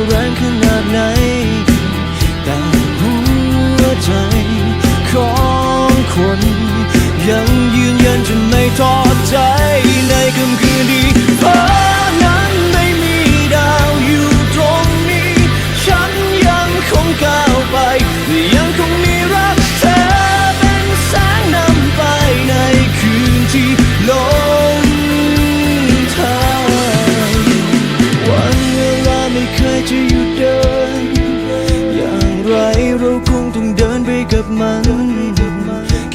จะแรงขนาดไหน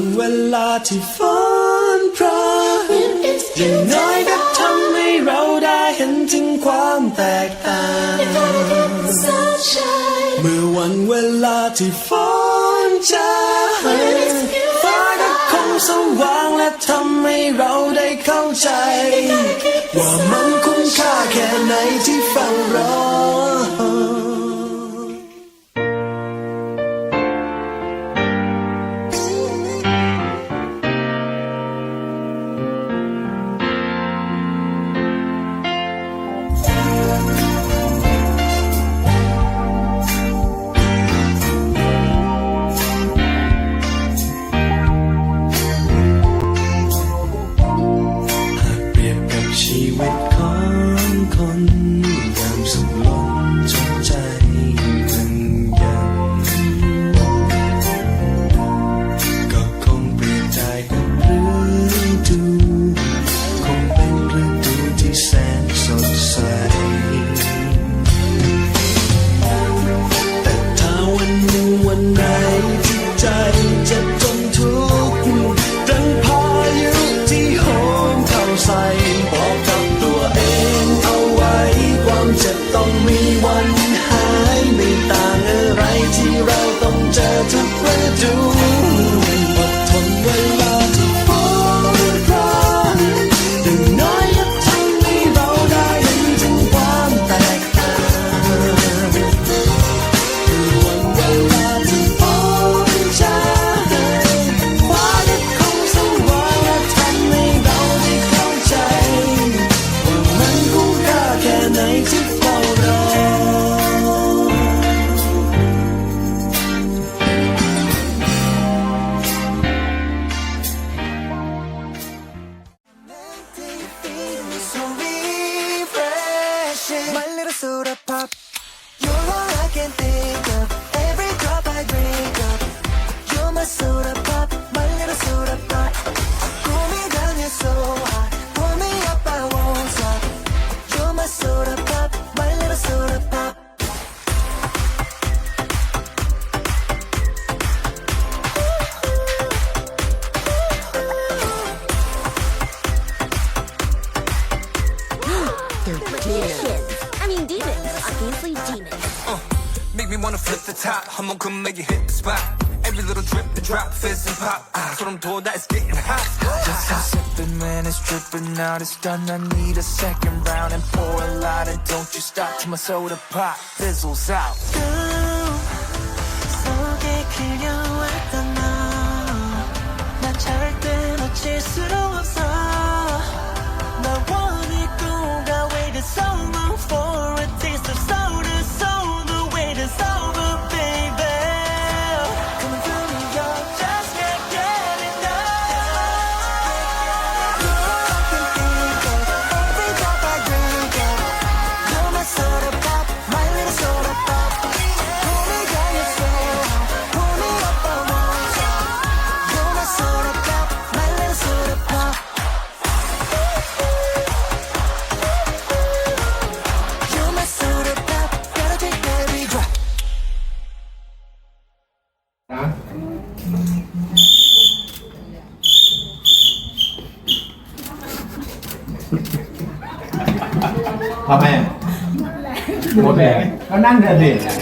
นเวลาที่ฝ้นพระอย่างน้อยก็ทำให้เราได้เห็นถึงความแตกต่าง เมื่อวันเวลาที่ฝ้อนใจ to top. 한 만큼 make it hit the spot. Every little drip and drop, fizz and pop. 아, told that it's getting hot. Just a sipping, man, it's dripping out. It's done. I need a second round and pour a lot. And don't you stop till my soda pop fizzles out. 꿈 속에 그녀 พ่อแม่หมดแรงก็นั่งเดินเด่น